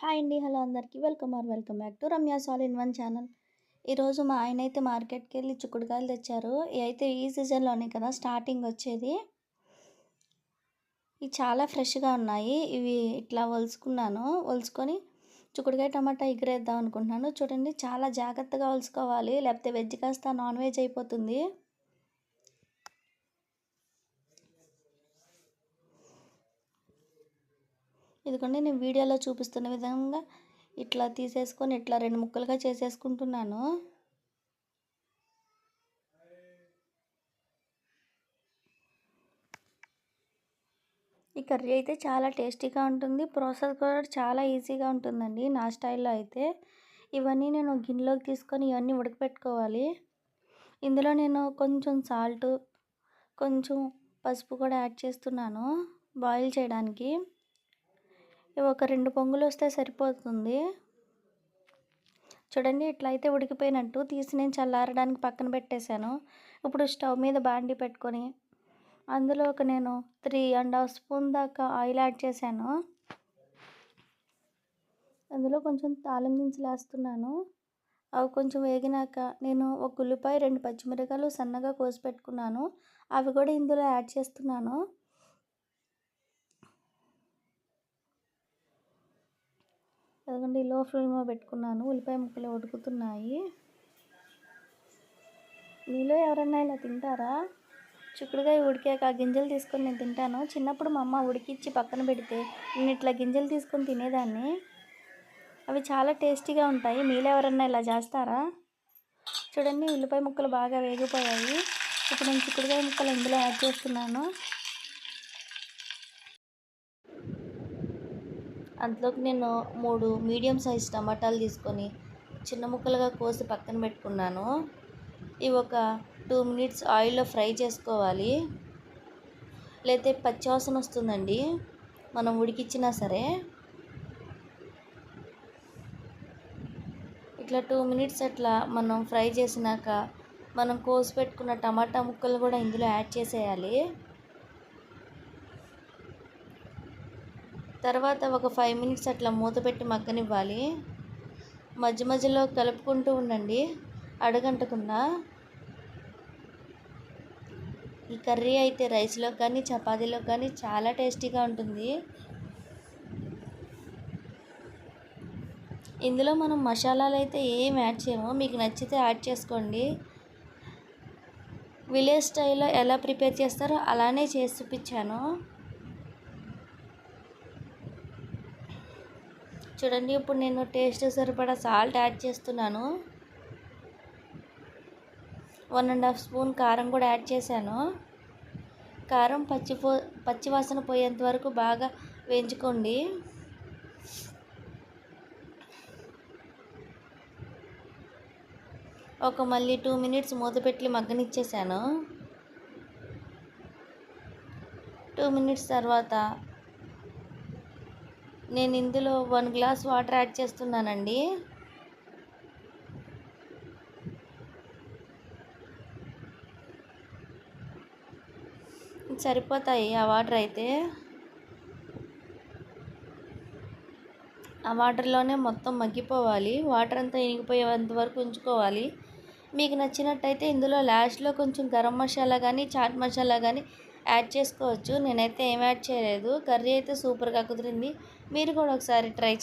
Hi అండి hello అందరికీ. Welcome our welcome back to Ramya సాల్ ఇన్ వన్ ఛానల్. ఈరోజు మా ఆయన అయితే మార్కెట్కి వెళ్ళి చిక్కుడుకాయలు తెచ్చారు. అయితే ఈ సీజన్లోనే కదా స్టార్టింగ్ వచ్చేది. ఇవి చాలా ఫ్రెష్గా ఉన్నాయి. ఇవి ఇట్లా వలుసుకున్నాను వలుసుకొని చిక్కుడుకాయ టమాటా ఎగిరేద్దాం అనుకుంటున్నాను. చూడండి చాలా జాగ్రత్తగా వలుసుకోవాలి లేకపోతే వెజ్ కాస్త నాన్ వెజ్ అయిపోతుంది. ఇదిగోండి నేను వీడియోలో చూపిస్తున్న విధంగా ఇట్లా తీసేసుకొని ఇట్లా రెండు ముక్కలుగా చేసేసుకుంటున్నాను. ఈ కర్రీ అయితే చాలా టేస్టీగా ఉంటుంది. ప్రాసెస్ కూడా చాలా ఈజీగా ఉంటుందండి నా స్టైల్లో అయితే. ఇవన్నీ నేను గిన్నెలోకి తీసుకొని ఇవన్నీ ఉడకపెట్టుకోవాలి. ఇందులో నేను కొంచెం సాల్ట్ కొంచెం పసుపు కూడా యాడ్ చేస్తున్నాను బాయిల్ చేయడానికి. ఒక రెండు పొంగులు వస్తే సరిపోతుంది. చూడండి ఇట్లా అయితే ఉడికిపోయినట్టు తీసి నేను చల్లారడానికి పక్కన పెట్టేశాను. ఇప్పుడు స్టవ్ మీద బాండి పెట్టుకొని అందులో ఒక నేను త్రీ అండ్ హాఫ్ స్పూన్ దాకా ఆయిల్ యాడ్ చేశాను. అందులో కొంచెం తాళం దినుసులు వేస్తున్నాను. అవి కొంచెం వేగినాక నేను ఒక ఉల్లిపాయ రెండు పచ్చిమిరకాయలు సన్నగా కోసి పెట్టుకున్నాను. అవి కూడా ఇందులో యాడ్ చేస్తున్నాను. అదిగోండి లో ఫ్లేమ్లో పెట్టుకున్నాను. ఉల్లిపాయ ముక్కలు ఉడుకుతున్నాయి. మీలో ఎవరన్నా ఇలా తింటారా? చిక్కుడుగా ఉడికాక గింజలు తీసుకొని నేను తింటాను. చిన్నప్పుడు మా అమ్మ ఉడికిచ్చి పక్కన పెడితే నేను ఇట్లా గింజలు తీసుకొని తినేదాన్ని. అవి చాలా టేస్టీగా ఉంటాయి. మీలో ఎవరన్నా ఇలా చేస్తారా? చూడండి ఉల్లిపాయ ముక్కలు బాగా వేగిపోయాయి. ఇప్పుడు నేను చిక్కుడుకాయ ముక్కలు ఇందులో యాడ్ చేస్తున్నాను. అందులోకి నేను మూడు మీడియం సైజ్ టమాటాలు తీసుకొని చిన్న ముక్కలుగా కోసి పక్కన పెట్టుకున్నాను. ఇవి ఒక టూ మినిట్స్ ఆయిల్లో ఫ్రై చేసుకోవాలి. లేతే పచ్చివాసన వస్తుందండి మనం ఉడికిచ్చినా సరే. ఇట్లా టూ మినిట్స్ అట్లా మనం ఫ్రై చేసినాక మనం కోసి పెట్టుకున్న టమాటా ముక్కలు కూడా ఇందులో యాడ్ చేసేయాలి. తర్వాత ఒక ఫైవ్ మినిట్స్ అట్లా మూత పెట్టి మగ్గనివ్వాలి. మధ్య మధ్యలో కలుపుకుంటూ ఉండండి. అడగంటకుండా ఈ కర్రీ అయితే రైస్లో కానీ చపాతీలో కానీ చాలా టేస్టీగా ఉంటుంది. ఇందులో మనం మసాలాలు అయితే ఏం యాడ్ చేయము. మీకు నచ్చితే యాడ్ చేసుకోండి. విలేజ్ స్టైల్లో ఎలా ప్రిపేర్ చేస్తారో అలానే చేసి చూపించాను. చూడండి ఇప్పుడు నేను టేస్ట్ సరిపడా సాల్ట్ యాడ్ చేస్తున్నాను. వన్ అండ్ హాఫ్ స్పూన్ కారం కూడా యాడ్ చేశాను. కారం పచ్చిపో పచ్చివాసన పోయేంత వరకు బాగా వేయించుకోండి. ఒక మళ్ళీ టూ మినిట్స్ మూతపెట్టి మగ్గనిచ్చేసాను. టూ మినిట్స్ తర్వాత నేను ఇందులో వన్ గ్లాస్ వాటర్ యాడ్ చేస్తున్నానండి. సరిపోతాయి ఆ వాటర్ అయితే. ఆ వాటర్లోనే మొత్తం మగ్గిపోవాలి. వాటర్ అంతా ఇనిగిపోయేంత వరకు ఉంచుకోవాలి. మీకు నచ్చినట్టయితే ఇందులో లాస్ట్లో కొంచెం గరం మసాలా కానీ చాట్ మసాలా కానీ యాడ్ చేసుకోవచ్చు. నేనైతే ఏం యాడ్ చేయలేదు. కర్రీ అయితే సూపర్గా కుదిరింది. మీరు కూడా ఒకసారి ట్రై